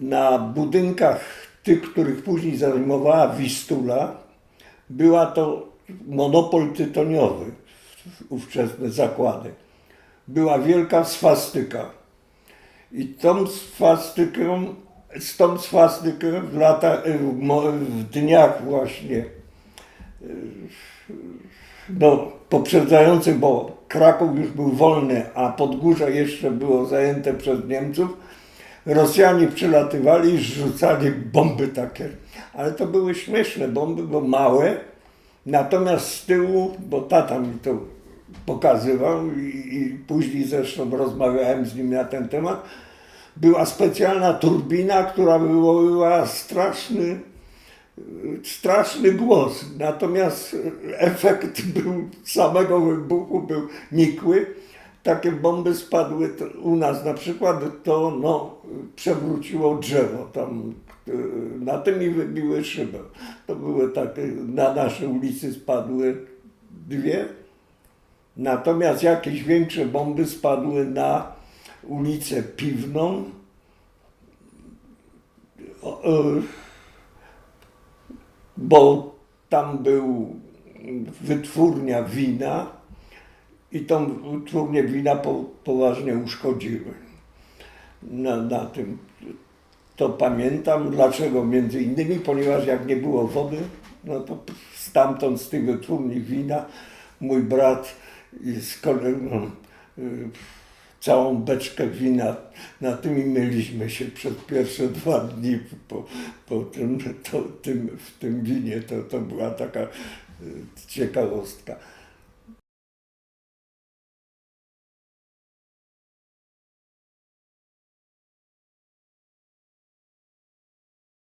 na budynkach tych, których później zajmowała Wistula, była to monopol tytoniowy, ówczesne zakłady. Była wielka swastyka. I tą swastyką, z tą swastyką w, lata, w dniach właśnie no, poprzedzających, bo Kraków już był wolny, a Podgórze jeszcze było zajęte przez Niemców, Rosjanie przylatywali i rzucali bomby takie. Ale to były śmieszne bomby, bo małe. Natomiast z tyłu, bo tata mi to pokazywał i, i później zresztą rozmawiałem z nim na ten temat, była specjalna turbina, która wywoływała straszny, straszny głos. Natomiast efekt był samego wybuchu był nikły. Takie bomby spadły u nas na przykład, to no, przewróciło drzewo tam e, na tym i wybiły szybę. To były takie, na naszej ulicy spadły dwie. Natomiast jakieś większe bomby spadły na ulicę Piwną. E, bo tam był wytwórnia wina i tą wytwórnię wina po, poważnie uszkodziły. Na, na tym to pamiętam, dlaczego między innymi, ponieważ jak nie było wody, no to stamtąd z tych wytwórni wina mój brat i z kolegą y, całą beczkę wina, na tym i myliśmy się przez pierwsze dwa dni po, po tym, to, tym, w tym winie. To, to była taka y, ciekawostka.